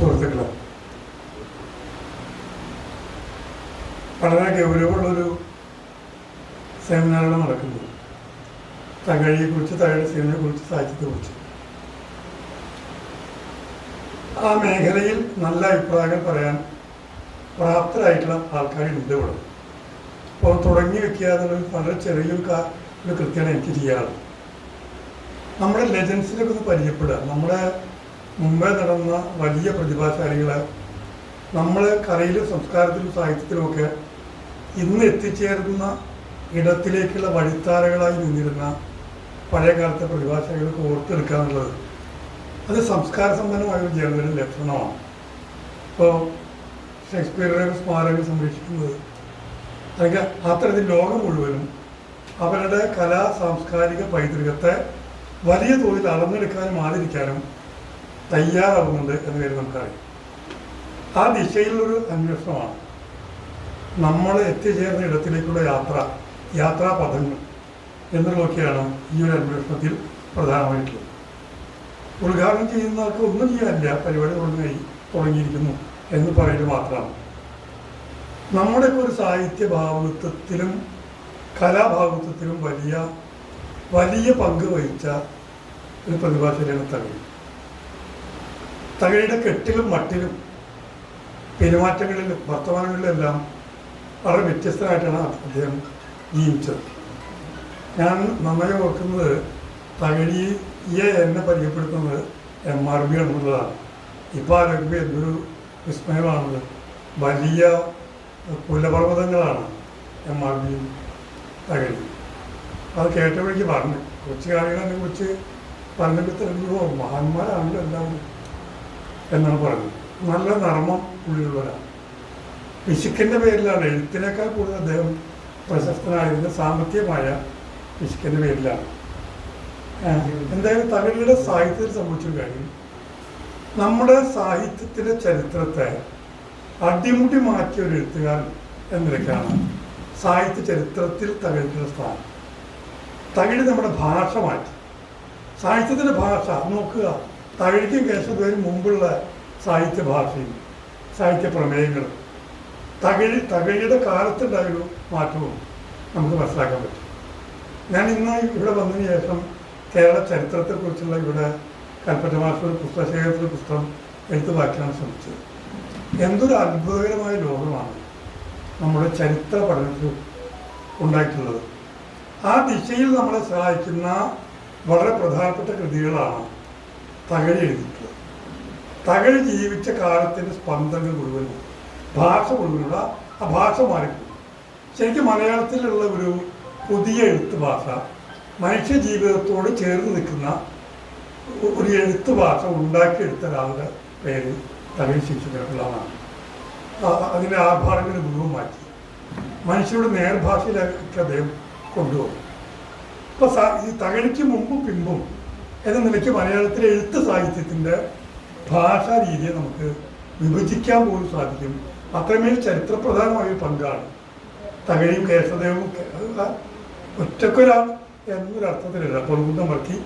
സുഹൃത്തുക്കളെ. വളരെ ഗൗരവമുള്ളൊരു സെമിനാറാണ് നടക്കുന്നത്. തകഴിയെക്കുറിച്ച് തകഴി സിനിമയെക്കുറിച്ച് സാഹിത്യത്തെക്കുറിച്ച് ആ മേഖലയിൽ നല്ല അഭിപ്രായങ്ങൾ പറയാൻ പ്രാപ്തരായിട്ടുള്ള ആൾക്കാരുണ്ട് ഇവിടെ. അപ്പോൾ തുടങ്ങി വെക്കാതുള്ള വളരെ ചെറിയൊരു കാ ഒരു കൃത്യമാണ് എനിക്ക് ചെയ്യാറ് നമ്മുടെ ലെജൻസിനൊക്കെ ഒന്ന് പരിചയപ്പെടുക. നമ്മുടെ മുമ്പേ നടന്ന വലിയ പ്രതിഭാശാലികളെ നമ്മൾ കലയിലും സംസ്കാരത്തിലും സാഹിത്യത്തിലുമൊക്കെ ഇന്ന് എത്തിച്ചേരുന്ന ഇടത്തിലേക്കുള്ള വഴിത്താരകളായി നിന്നിരുന്ന പഴയകാലത്തെ പ്രതിഭാശാലികൾക്ക് ഓർത്തെടുക്കാനുള്ളത് അത് സംസ്കാര സമ്പന്നമായ ഒരു ജനതയുടെ ലക്ഷണമാണ്. ഇപ്പോൾ ഷേക്സ്പിയറുടെ സ്മാരകം സംരക്ഷിക്കുന്നത്. അല്ലെങ്കിൽ അത്തരത്തിൽ ലോകം മുഴുവനും അവരുടെ കലാ സാംസ്കാരിക പൈതൃകത്തെ വലിയ തോതിൽ അളന്നെടുക്കാനും ആദരിക്കാനും തയ്യാറാവുന്നുണ്ട് എന്ന് കാര്യം നമുക്കറിയാം. ആ ദിശയിലൊരു അന്വേഷണമാണ്. നമ്മൾ എത്തിച്ചേർന്ന ഇടത്തിലേക്കുള്ള യാത്ര യാത്രാ പദങ്ങൾ എന്നുള്ളതൊക്കെയാണ് ഈ ഒരു അന്വേഷണത്തിൽ പ്രധാനമായിട്ടുള്ളത്. ഉദ്ഘാടനം ചെയ്യുന്നവർക്ക് ഒന്നും ചെയ്യാനില്ല. പരിപാടി തുടങ്ങി തുടങ്ങിയിരിക്കുന്നു എന്ന് പറയുന്നത് മാത്രമാണ്. നമ്മുടെ ഒരു സാഹിത്യ ഭാവത്വത്തിലും കലാഭാവത്വത്തിലും വലിയ വലിയ പങ്ക് വഹിച്ച ഒരു പ്രതിഭാശാലിയാണ് തകഴി. തകഴിയുടെ കെട്ടിലും മട്ടിലും പെരുമാറ്റങ്ങളിലും വർത്തമാനങ്ങളിലെല്ലാം വളരെ വ്യത്യസ്തമായിട്ടാണ് അദ്ദേഹം ജീവിച്ചത്. ഞാൻ നന്നായി ഓർക്കുന്നത് തകഴിയെ എന്നെ പരിചയപ്പെടുത്തുന്നത് എം ആർ ബി എന്നുള്ളതാണ്. ഇപ്പോൾ ആലോചിക്കുമ്പോൾ എന്തൊരു വിസ്മയമാണത്. വലിയ കുലപർവതങ്ങളാണ് എം ആർ ബി തകഴി. അത് കേട്ടപ്പോഴേക്ക് പറഞ്ഞു കൊച്ചു കാര്യങ്ങളെ കുറിച്ച് പറഞ്ഞപ്പോൾ തന്നെ മഹാന്മാരാണല്ലോ എല്ലാവരും. എന്നാണ് പറഞ്ഞത് നല്ല നർമ്മം ഉള്ളിലുള്ളവരാണ് പിശുക്കിന്റെ പേരിലാണ് എഴുത്തിനേക്കാൾ കൂടുതൽ അദ്ദേഹം പ്രശസ്തനായിരുന്ന സാമ്പത്തികമായ പിശുക്കിന്റെ പേരിലാണ്. എന്തായാലും തമിഴിലെ സാഹിത്യത്തിൽ സംഭവിച്ചൊരു കാര്യം. നമ്മുടെ സാഹിത്യത്തിന്റെ ചരിത്രത്തെ അടിമുടി മാറ്റിയ ഒരു എഴുത്തുകാരൻ എന്ന സാഹിത്യ ചരിത്രത്തിൽ തകഴിക്കുന്ന സ്ഥാനം. തകഴി നമ്മുടെ ഭാഷ മാറ്റി. സാഹിത്യത്തിന്റെ ഭാഷ നോക്കുക. തകഴിക്കും കേശവദേവനും മുമ്പുള്ള സാഹിത്യ ഭാഷയും സാഹിത്യ പ്രമേയങ്ങളും. തകഴി തകഴിയുടെ കാലത്തുണ്ടായൊരു മാറ്റവും നമുക്ക് മനസ്സിലാക്കാൻ പറ്റും. ഞാൻ ഇന്ന് ഇവിടെ വന്നതിന് ശേഷം കേരള ചരിത്രത്തെക്കുറിച്ചുള്ള ഇവിടെ കൽപ്പറ്റ മാസ്റ്റർ പുസ്തകം എടുത്തു വായിക്കാൻ ശ്രമിച്ചത്. എന്തൊരു അത്ഭുതകരമായ ലോകമാണ് നമ്മുടെ ചരിത്ര പഠനത്തിൽ ഉണ്ടായിട്ടുള്ളത്. ആ ദിശയിൽ നമ്മളെ സഹായിക്കുന്ന വളരെ പ്രധാനപ്പെട്ട കൃതികളാണ് തകഴി എഴുതിയിട്ടുള്ളത് തകഴി ജീവിച്ച കാലത്തിന്റെ സ്പന്ദങ്ങൾ മുഴുവനും ഭാഷ മുഴുവനുള്ള ആ ഭാഷ മാറിപ്പോയി. ശരിക്കും മലയാളത്തിലുള്ള ഒരു പുതിയ എഴുത്ത് ഭാഷ മനുഷ്യ ജീവിതത്തോട് ചേർന്ന് നിൽക്കുന്ന ഒരു എഴുത്ത് ഭാഷ ഉണ്ടാക്കിയെടുത്ത ഒരാളുടെ പേര് തകഴി ശിശുപിള്ളാണ് അതിന്റെ ആഭാരങ്ങൾ മുഴുവൻ മാറ്റി. മനുഷ്യരുടെ നേർഭാഷയിലേക്ക് അദ്ദേഹം കൊണ്ടുപോകും ഇപ്പൊ ഈ തകഴിക്ക് മുമ്പും പിമ്പും എന്ന നിലയ്ക്ക് മലയാളത്തിലെ എഴുത്ത് സാഹിത്യത്തിന്റെ ഭാഷാ രീതിയെ നമുക്ക് വിഭജിക്കാൻ പോലും സാധിക്കും. അത്രമേൽ ചരിത്രപ്രധാനമായ പങ്കാണ് തകഴിയും ആ ഒറ്റക്കൊരാൾ എന്നൊരർത്ഥത്തിലല്ല പൊറുകുന്ന മറക്കി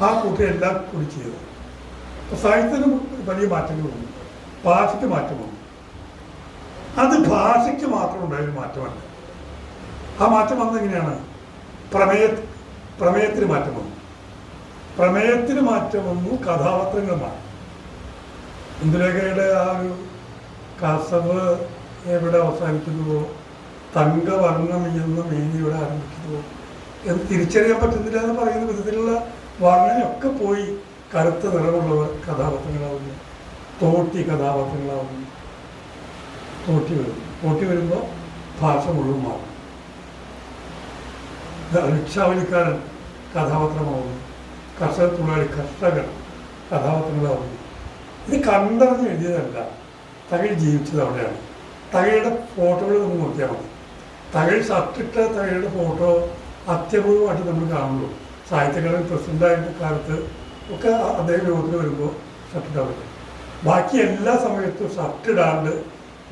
ആ കൂട്ടരെല്ലാം കൂടി അപ്പൊ സാഹിത്യത്തിന് വലിയ മാറ്റങ്ങൾ വന്നു. ഭാഷയ്ക്ക് മാറ്റം വന്നു. അത് ഭാഷയ്ക്ക് മാത്രം ഉണ്ടായൊരു മാറ്റമല്ല. ആ മാറ്റം വന്നെങ്ങനെയാണ് പ്രമേയ പ്രമേയത്തിന് മാറ്റം വന്നു. പ്രമേയത്തിന് മാറ്റം വന്നു കഥാപാത്രങ്ങൾ മാറി. ഇന്ദുലേഖയുടെ ആ ഒരു കസവ് എവിടെ അവസാനിക്കുന്നുവോ തങ്കവർണം എന്ന മേനി ഇവിടെ ആരംഭിക്കുന്നുവോ എന്ന് തിരിച്ചറിയാൻ പറ്റുന്നില്ല എന്ന് പറയുന്ന വിധത്തിലുള്ള വർണനയൊക്കെ പോയി കറുത്ത നിറമുള്ളവർ കഥാപാത്രങ്ങളാവുന്നു. തോട്ടി കഥാപാത്രങ്ങളാവുന്നു. തോട്ടി വരും. തോട്ടി വരുമ്പോൾ ഭാഷ മുഴുവൻ മാറും. റിക്ഷാവലിക്കാരൻ കഥാപാത്രമാവുന്നു. കർഷക തൊഴിലാളി കർഷകൻ കഥാപാത്രങ്ങളാവുന്നു. ഇത് കണ്ടറിഞ്ഞ് എഴുതിയതല്ല. തകഴി ജീവിച്ചത് അവിടെയാണ്. തകഴിയുടെ ഫോട്ടോകൾ നമ്മൾ നോക്കിയാൽ മതി. തകഴി ഷർട്ടിട്ട തകഴിയുടെ ഫോട്ടോ അത്യപൂർവമായിട്ട് നമ്മൾ കാണുള്ളൂ സാഹിത്യകാരൻ പ്രസിഡന്റായിരുന്ന കാലത്ത് ഒക്കെ അദ്ദേഹം യോഗത്തിൽ വരുമ്പോൾ പറ്റും ബാക്കി എല്ലാ സമയത്തും ഇടാണ്ട്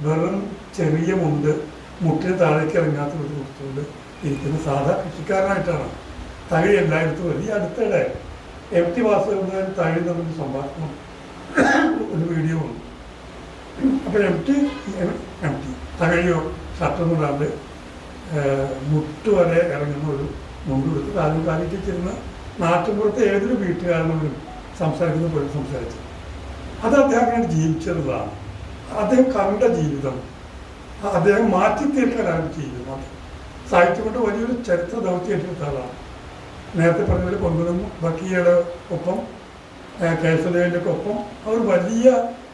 വെറും ചെറിയ മുണ്ട് മുട്ടിന് താഴേക്ക് ഇറങ്ങാത്ത ഒരു കൊടുത്തുകൊണ്ട് ഇരിക്കുന്ന സാധാ കൃഷിക്കാരനായിട്ടാണ് തകഴി എല്ലായിടത്തും വലിയ അടുത്തിടെ എം ടി വാസുദേവൻ തകഴി ഒരു സംഭാഷണം ഒരു വീഡിയോ ഉണ്ട്. അപ്പോൾ എം ടി എം ടി തകഴിയോ ഷർട്ടൊന്നും ഇടാണ്ട് മുട്ട് വരെ ഇറങ്ങുന്ന ഒരു കാലം കാലിക്ക് ചെന്ന് നാട്ടിൻപുറത്തെ ഏതൊരു വീട്ടുകാരനോടും സംസാരിക്കുന്ന പോലെ സംസാരിച്ചു. അത് അദ്ദേഹം അങ്ങനെ ജീവിച്ചതാണ് അദ്ദേഹം കണ്ട ജീവിതം അദ്ദേഹം മാറ്റി തീർക്കാനാണ് ജീവിതം സാഹിത്യം കൊണ്ട് വലിയൊരു ചരിത്ര ദൗത്യം ഏറ്റെടുത്ത ആളാണ്. നേരത്തെ പറഞ്ഞ പോലെ കൊണ്ടുവന്നു. ബക്കിയുടെ ഒപ്പം കേശവദേവന്റെ ഒക്കെ ഒപ്പം അവർ വലിയ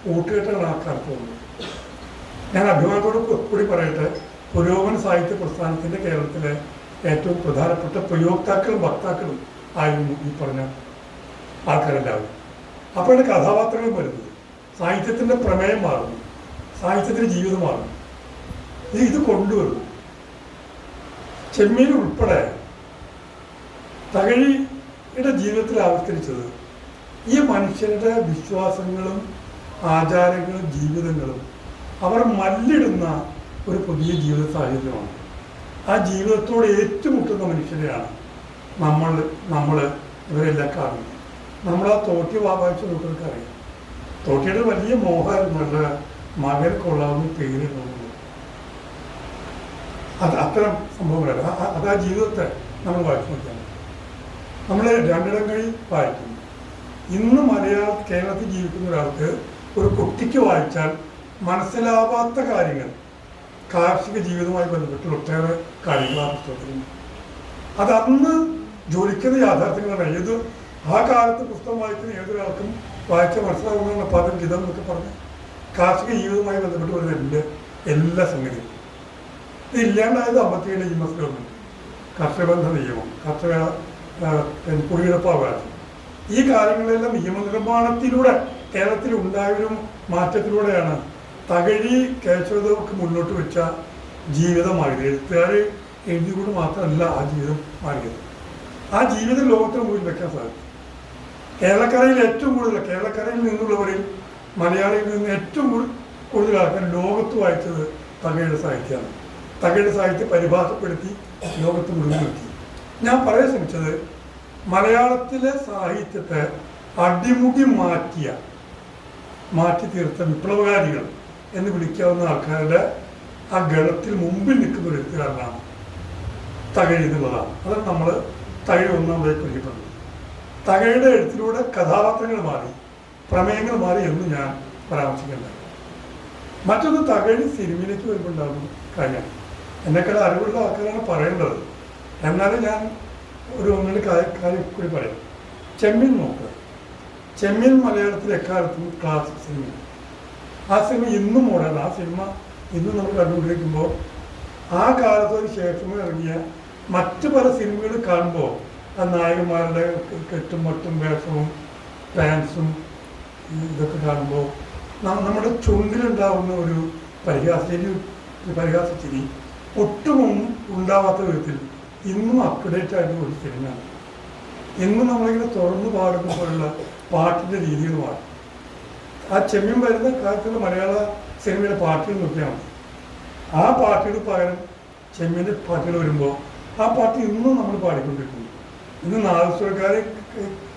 കൂട്ടുകെട്ടാണ് ആ കാലത്ത് ഞാൻ അഭിമാനത്തോട് കൂടി പറയട്ടെ. പുരോഗമന സാഹിത്യ പ്രസ്ഥാനത്തിന്റെ കേരളത്തിലെ ഏറ്റവും പ്രധാനപ്പെട്ട പ്രയോക്താക്കളും വക്താക്കളും ആയിരുന്നു ഈ പറഞ്ഞ ആൾക്കാരെല്ലാവരും. അപ്പോഴാണ് കഥാപാത്രങ്ങൾ വരുന്നത്. സാഹിത്യത്തിന്റെ പ്രമേയം മാറുന്നു. സാഹിത്യത്തിന്റെ ജീവിതം മാറുന്നു. ഇത് കൊണ്ടുവരുന്നു. ചെമ്മീൻ ഉൾപ്പെടെ തകഴിയുടെ ജീവിതത്തിൽ ആവിഷ്കരിച്ചത് ഈ മനുഷ്യരുടെ വിശ്വാസങ്ങളും ആചാരങ്ങളും ജീവിതങ്ങളും അവർ മല്ലിടുന്ന ഒരു പുതിയ ജീവിത സാഹചര്യമാണ്. ആ ജീവിതത്തോട് ഏറ്റുമുട്ടുന്ന മനുഷ്യരെയാണ് നമ്മൾ നമ്മൾ ഇവരെല്ലാം കാണുന്നത്. നമ്മൾ ആ തോട്ടി വാവാഴ്ച നോക്കുന്നവർക്ക് അറിയാം. തോട്ടിയുടെ വലിയ മോഹമായിരുന്നു അവരുടെ മകൻ കൊള്ളാവുന്ന പേരിടുന്നത് അത് അത്തരം ആ- അത് ആ ജീവിതത്തെ നമ്മൾ വായിച്ചു നോക്കിയാണ് നമ്മൾ രണ്ടിടം കഴി വായിക്കുന്നു. ഇന്ന് മലയാള കേരളത്തിൽ ജീവിക്കുന്ന ഒരാൾക്ക് ഒരു കുട്ടിക്ക് വായിച്ചാൽ മനസ്സിലാവാത്ത കാര്യങ്ങൾ കാർഷിക ജീവിതവുമായി ബന്ധപ്പെട്ട് ഒട്ടേറെ കാര്യങ്ങളാണ് പുസ്തകത്തിലുണ്ട് അത് അന്ന് ജോലിക്കുന്ന യാഥാർത്ഥ്യങ്ങളാണ്. ഏത് ആ കാലത്ത് പുസ്തകം വായിക്കുന്ന ഏതൊരാൾക്കും വായിച്ച മനസ്സിലാവുന്നതാണ് പദം ഗിതം എന്നൊക്കെ പറഞ്ഞ് കാർഷിക ജീവിതവുമായി ബന്ധപ്പെട്ട് വരുന്ന എല്ലാ എല്ലാ സംഗതിയും ഇത് ഇല്ലാണ്ടായത് അമ്പത്തിയേഴ് ജിമസ് ഗവൺമെന്റ് കർഷകബന്ധ നിയമം. കർഷക കുടിയെടുപ്പവകാശം ഈ കാര്യങ്ങളെല്ലാം നിയമനിർമ്മാണത്തിലൂടെ കേരളത്തിൽ ഉണ്ടായൊരു മാറ്റത്തിലൂടെയാണ് തകഴി കേശവദേവക്ക് മുന്നോട്ട് വെച്ച ജീവിതമായത് എഴുത്തുകാർ എഴുതിക്കൊണ്ട് മാത്രമല്ല ആ ജീവിതം മാറിയത്. ആ ജീവിതം ലോകത്തിന് മുന്നിൽ വെക്കാൻ സാധിക്കും കേരളക്കരയിൽ ഏറ്റവും കൂടുതൽ കേരളക്കരയിൽ നിന്നുള്ളവരിൽ മലയാളിയിൽ നിന്ന് ഏറ്റവും കൂടു- കൂടുതൽ ആൾക്കാർ ലോകത്ത് വായിച്ചത് തകഴിയുടെ സാഹിത്യമാണ്. തകഴിയുടെ സാഹിത്യം പരിഭാഷപ്പെടുത്തി ലോകത്ത് മുഴുവൻ നിർത്തി. ഞാൻ പറയാൻ ശ്രമിച്ചത് മലയാളത്തിലെ സാഹിത്യത്തെ അടിമുടി മാറ്റിയ മാറ്റി തീർത്ത വിപ്ലവകാരികൾ എന്ന് വിളിക്കാവുന്ന ആൾക്കാരുടെ ആ ഗണത്തിൽ മുമ്പിൽ നിൽക്കുന്ന ഒരു എഴുത്തുകാരനാണ് തകഴി എന്നുള്ളതാണ്. അതാണ് നമ്മൾ തകഴി ഒന്നാമതായി കുറിക്കപ്പെടുന്നത് തകഴിയുടെ എഴുത്തിലൂടെ കഥാപാത്രങ്ങൾ മാറി പ്രമേയങ്ങൾ മാറി എന്ന് ഞാൻ പരാമർശിക്കേണ്ടത് മറ്റൊന്ന് തകഴി സിനിമയിലേക്ക് വരുമ്പോണ്ടാകുന്ന കാര്യമാണ്. എന്നെക്കാൾ അറിവുള്ള ആൾക്കാരാണ് പറയേണ്ടത്. എന്നാലും ഞാൻ ഒരു ഒന്നിന് കാര്യം കൂടി പറയാം. ചെമ്മീൻ നോക്കുക ചെമ്മീൻ മലയാളത്തിൽ എക്കാലത്തും ക്ലാസിക് സിനിമ ആ സിനിമ ഇന്നും മോഡേൺ ആ സിനിമ ഇന്ന് നമ്മൾ കണ്ടുകൊണ്ടിരിക്കുമ്പോൾ ആ കാലത്തിന് ശേഷം ഇറങ്ങിയ മറ്റു പല സിനിമകൾ കാണുമ്പോൾ ആ നായകന്മാരുടെ കെട്ടും മട്ടും വേഷവും ഡാൻസും ഇതൊക്കെ കാണുമ്പോൾ നമ്മുടെ ചുണ്ടിലുണ്ടാവുന്ന ഒരു പരിഹാസ പരിഹാസച്ചിരി ഒട്ടും ഉണ്ടാവാത്ത വിധത്തിൽ ഇന്നും അപ്ഡേറ്റ് ആയിട്ട് ഒരു എന്നും നമ്മളിങ്ങനെ തുറന്നു പാടുമ്പോഴുള്ള പാട്ടിന്റെ രീതികൾ പാടും. ആ ചെമ്മീൻ വരുന്ന കാലത്തുള്ള മലയാള സിനിമയുടെ പാട്ടുകൾ നോക്കിയാൽ മതി. ആ പാട്ടുകൾ പകരം ചെമ്മീന്റെ പാട്ടുകൾ വരുമ്പോൾ ആ പാട്ട് ഇന്നും നമ്മൾ പാടിക്കൊണ്ടിരിക്കുന്നു. ഇന്ന് നാദസ്വരക്കാർ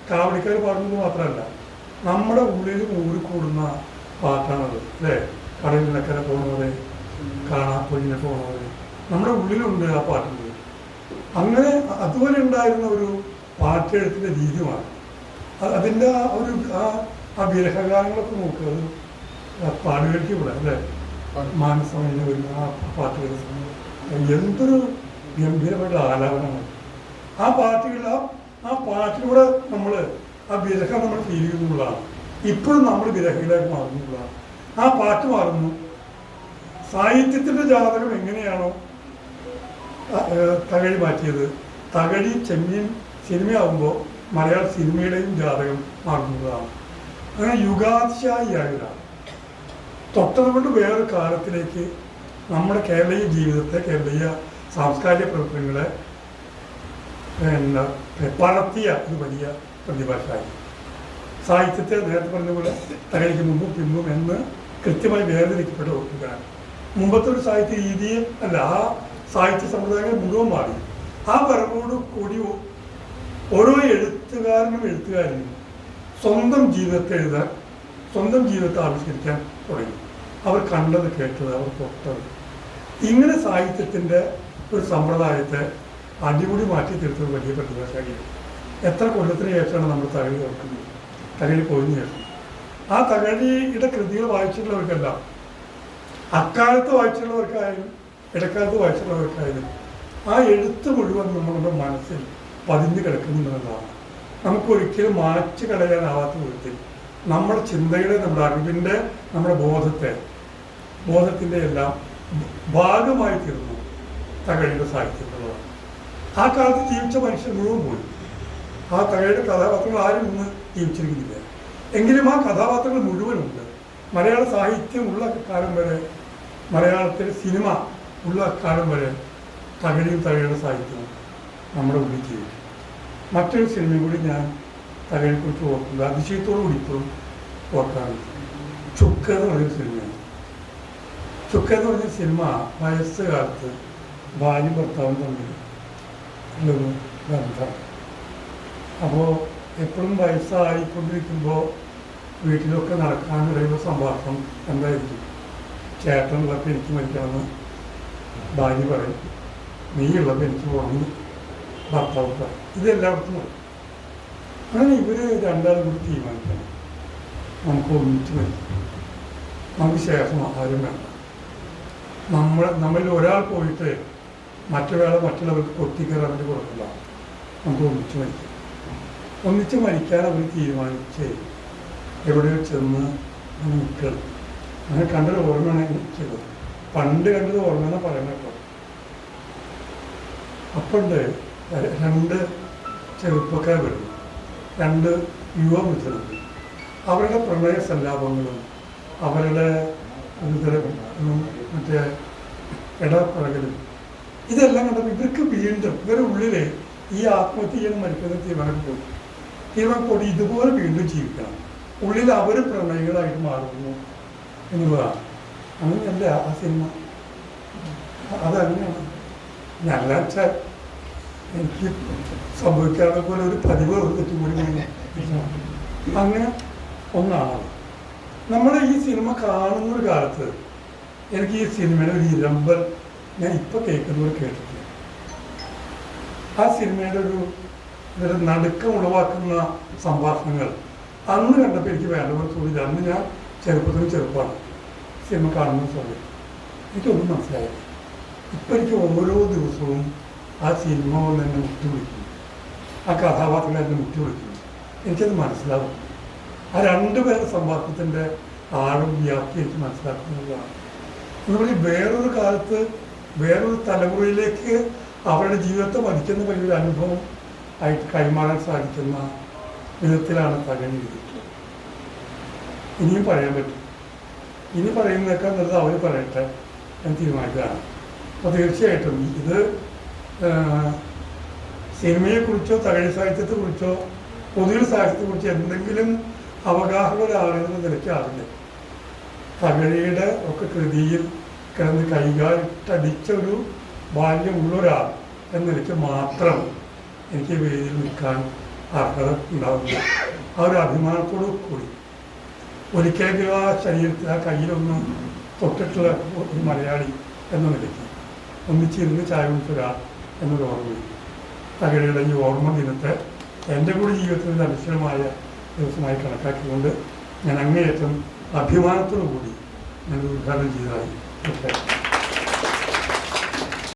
കാവടിക്കാർ പാടുന്നത് മാത്രമല്ല നമ്മുടെ ഉള്ളിൽ ഊറിക്കൂടുന്ന പാട്ടാണത് അല്ലേ? കടലിനക്കരെ പോകുന്നവരെ കാണാപ്പൊഴിനെ പോകുന്നത് നമ്മുടെ ഉള്ളിലുണ്ട് ആ പാട്ടുകൾ അങ്ങനെ അതുപോലെ ഉണ്ടായിരുന്ന ഒരു പാട്ടെഴുത്തിന്റെ രീതിയുമാണ്. അതിന്റെ ആ ഒരു ആ ആ വിരഹഗാനങ്ങളൊക്കെ നോക്കുക അത് പാടുകൾക്ക് ഇവിടെ അല്ലേ? മാനസമയം വരുന്ന ആ പാട്ടുകൾ എന്തൊരു ഗംഭീരമായിട്ടുള്ള ആലാപനമാണ്. ആ പാട്ടുകൾ ആ ആ പാട്ടിലൂടെ നമ്മൾ ആ വിരഹം നമ്മൾ ഫീൽ ചെയ്യുന്നുള്ളതാണ് ഇപ്പോഴും നമ്മൾ വിരഹികളായിട്ട് മാറുന്നുള്ളതാണ് ആ പാട്ട് മാറുന്നു. സാഹിത്യത്തിന്റെ ജാതകം എങ്ങനെയാണോ തകഴി മാറ്റിയത്. തകഴി ചെമ്മീൻ സിനിമയാകുമ്പോൾ മലയാള സിനിമയുടെയും ജാതകം മാറുന്നതാണ്. അങ്ങനെ യുഗാതിശായി ഒരാൾ തൊട്ടത് കൊണ്ട് വേറൊരു കാലത്തിലേക്ക് നമ്മുടെ കേരളീയ ജീവിതത്തെ കേരളീയ സാംസ്കാരിക പ്രവർത്തനങ്ങളെ പിന്നെ പടർത്തിയ ഒരു വലിയ പ്രതിഭാഷായി സാഹിത്യത്തെ നേരത്തെ പറഞ്ഞ പോലെ തകഴിക്ക് മുമ്പും പിമ്പും എന്ന് കൃത്യമായി വേർതിരിക്കപ്പെട്ട ഓർക്കുകയാണ് മുമ്പത്തെ ഒരു സാഹിത്യ രീതിയെ അല്ല ആ സാഹിത്യ സമ്പ്രദായങ്ങൾ മുഴുവൻ മാറി. ആ വരവോട് കൂടി ഓരോ എഴുത്തുകാരനും എഴുത്തുകാരനും സ്വന്തം ജീവിതത്തെ എഴുതാൻ സ്വന്തം ജീവിതത്തെ ആവിഷ്കരിക്കാൻ തുടങ്ങി. അവർ കണ്ടത് കേട്ടത് അവർ തൊട്ടത്. ഇങ്ങനെ സാഹിത്യത്തിന്റെ ഒരു സമ്പ്രദായത്തെ അടിമുടി മാറ്റി തീർത്തത് വലിയ പ്രതിഭാശാലിയാണ്. എത്ര കൊല്ലത്തിന് ശേഷമാണ് നമ്മൾ തകഴി ഓർക്കുന്നത്? തകഴി പോയതിനു ശേഷം. ആ തകഴിയുടെ കൃതികൾ വായിച്ചിട്ടുള്ളവർക്കെല്ലാം അക്കാലത്ത് വായിച്ചിട്ടുള്ളവർക്കായാലും ഇടക്കാലത്ത് വായിച്ചിട്ടുള്ളവർക്കായാലും ആ എഴുത്ത് മുഴുവൻ നമ്മളുടെ മനസ്സിൽ പതിഞ്ഞു കിടക്കുന്നുണ്ടെന്നതാണ് നമുക്കൊരിക്കലും മാറ്റി കളയാനാവാത്ത വിധത്തിൽ നമ്മുടെ ചിന്തയുടെ നമ്മുടെ അറിവിന്റെ നമ്മുടെ ബോധത്തെ ബോധത്തിന്റെ എല്ലാം ഭാഗമായി തീർന്നു തകഴിയുടെ സാഹിത്യത്തിലുള്ളതാണ് ആ കാലത്ത് ജീവിച്ച മനുഷ്യർ മുഴുവൻ പോയി. ആ തകഴിയുടെ കഥാപാത്രങ്ങൾ ആരും ഇന്ന് ജീവിച്ചിരിക്കുന്നില്ല. എങ്കിലും ആ കഥാപാത്രങ്ങൾ മുഴുവനുണ്ട്. മലയാള സാഹിത്യം ഉള്ള കാലം വരെ മലയാളത്തിലെ സിനിമ ഉള്ള അക്കാലം വരെ തകഴിയും തകഴിയുടെ സാഹിത്യവും നമ്മുടെ ഉള്ളിൽ ചെയ്യും. മറ്റൊരു സിനിമ കൂടി ഞാൻ തകഴിയെക്കുറിച്ച് ഓർക്കുന്നത് അതിശയത്തോടു കൂടി ഇപ്പോഴും ഓർക്കാറുണ്ട്. ചുക്ക് എന്ന് പറഞ്ഞൊരു സിനിമയാണ്. ചുക്ക എന്ന് പറഞ്ഞ സിനിമ വയസ്സ് കാലത്ത് ഭാര്യ ഭർത്താവും തമ്മിൽ ഉള്ളൊരു ബന്ധം. അപ്പോൾ എപ്പോഴും വയസ്സായിക്കൊണ്ടിരിക്കുമ്പോൾ വീട്ടിലൊക്കെ നടക്കാനിടയുള്ള സംഭാഷണം എന്തായിരിക്കും? ചേട്ടനുള്ളൊക്കെ എനിക്ക് മരിക്കണമെന്ന് ഭാര്യ പറയും നീ ഉള്ളപ്പോൾ എനിക്ക് പോകണമെന്ന് ഭർത്താവ് പറയും ഇതെല്ലാവർക്കും പറയും അങ്ങനെ ഇവർ രണ്ടാളും കൂടി തീരുമാനിക്കണം. നമുക്ക് ഒന്നിച്ച് മരിക്കാം നമുക്ക് ശേഷം ആരും വേണ്ട. നമ്മൾ നമ്മളിൽ ഒരാൾ പോയിട്ട് മറ്റൊരാളെ മറ്റുള്ളവർക്ക് കൊത്തിക്കേറാൻ വേണ്ടി കൊടുക്കില്ല നമുക്ക് ഒന്നിച്ച് മരിക്കാം. ഒന്നിച്ച് മരിക്കാൻ അവർ തീരുമാനിച്ച് എവിടെയോ ചെന്ന് നിൽക്കണം. അങ്ങനെ കണ്ടൊരു ഓർമ്മയാണ് എനിക്ക് ചെയ്തത് പണ്ട് കണ്ടത് ഓർമ്മയെന്ന് പറയുന്നത് കേട്ടോ. അപ്പണ്ട് രണ്ട് ചെറുപ്പക്കാർ വരുന്നു. രണ്ട് യുവ അവരുടെ പ്രണയ സല്ലാപങ്ങളും അവരുടെ മറ്റേ ഇടപഴകലും ഇതെല്ലാം കണ്ടപ്പോൾ ഇവർക്ക് വീണ്ടും ഇവരുടെ ഉള്ളിൽ ഈ ആത്മഹത്യ മരിക്കുന്ന തീരുമാനപ്പെട്ടു പോയി. ഇതുപോലെ വീണ്ടും ജീവിക്കണം. ഉള്ളിൽ അവർ പ്രണയികളായിട്ട് മാറുന്നു എന്നുള്ളതാണ്. അങ്ങനെയല്ല ആ സിനിമ? അതങ്ങനെയാണ്. വെച്ചാൽ എനിക്ക് സംഭവിക്കാതെ പോലെ ഒരു പതിവ് ഒരു കൂടി അങ്ങനെ ഒന്നാണ് നമ്മുടെ ഈ സിനിമ കാണുന്ന ഒരു കാലത്ത് എനിക്ക് ഈ സിനിമയുടെ ഒരു ഇരമ്പൽ ഞാൻ ഇപ്പൊ കേൾക്കുന്നത് കേട്ടിട്ടില്ല. ആ സിനിമയുടെ ഒരു നടുക്കം ഉളവാക്കുന്ന സംഭാഷണങ്ങൾ അന്ന് കണ്ടപ്പോൾ എനിക്ക് വേണ്ട പോലെ തോന്നിയില്ല. അന്ന് ഞാൻ ചെറുപ്പത്തിൽ ചെറുപ്പമാണ്. സിനിമ കാണുന്ന സമയത്ത് എനിക്കൊന്നും മനസ്സിലായില്ല. ഇപ്പം എനിക്ക് ഓരോ ദിവസവും ആ സിനിമ കൊണ്ട് എന്നെ മുട്ടുപിടിക്കുന്നു ആ കഥാപാത്രങ്ങൾ എന്നെ മുട്ടുപിടിക്കുന്നു എനിക്കത് മനസ്സിലാവും. ആ രണ്ടുപേരുടെ സംഭാഷണത്തിന്റെ ആഴും വ്യാപ്തി എനിക്ക് മനസ്സിലാക്കുന്നതാണ് അതുപോലെ വേറൊരു കാലത്ത് വേറൊരു തലമുറയിലേക്ക് അവരുടെ ജീവിതത്തെ വലിക്കുന്ന വലിയൊരു അനുഭവം ആയിട്ട് കൈമാറാൻ സാധിക്കുന്ന വിധത്തിലാണ് തകഞ്ഞിരിക്കുന്നത്. ഇനിയും പറയാൻ പറ്റും. ഇനി പറയുന്നതൊക്കെ വെറുതെ അവർ പറയട്ടെ എന്ന് തീരുമാനിക്കുകയാണ്. അപ്പോൾ തീർച്ചയായിട്ടും ഇത് സിനിമയെക്കുറിച്ചോ തകഴി സാഹിത്യത്തെക്കുറിച്ചോ പൊതുവിൽ സാഹിത്യത്തെക്കുറിച്ചോ എന്തെങ്കിലും അവഗാഹം ഒരാളെന്ന് നിലയ്ക്കാറില്ല തകഴിയുടെ ഒക്കെ കൃതിയിൽ കിടന്ന് കൈകാലിട്ടടിച്ച ഒരു ബാല്യമുള്ള ഒരാൾ എന്ന നിലയ്ക്ക് മാത്രം എനിക്ക് വേദിയിൽ നിൽക്കാൻ അർഹത ഉണ്ടാവില്ല ആ ഒരു അഭിമാനത്തോടു കൂടി. ഒരിക്കലെങ്കിലും ആ ശരീരത്തിൽ ആ കയ്യിലൊന്നും തൊട്ടിട്ടുള്ള ഒരു മലയാളി എന്ന നിലയ്ക്ക് ഒന്നിച്ചിരുന്ന് ചായ കുടിച്ചൊരു ഒരാൾ എന്നൊരു ഓർമ്മയിൽ തകഴിയുടെ ഈ ഓർമ്മ ദിനത്തെ എന്റെ കൂടി ജീവിതത്തിന്റെ അനിശ്ചിതമായ ദിവസമായി കണക്കാക്കിക്കൊണ്ട് ഞാൻ അങ്ങേയറ്റം അഭിമാനത്തോടു കൂടി ഞാൻ ഉദ്ഘാടനം ചെയ്തതായി പ്രഖ്യാപിക്കുന്നു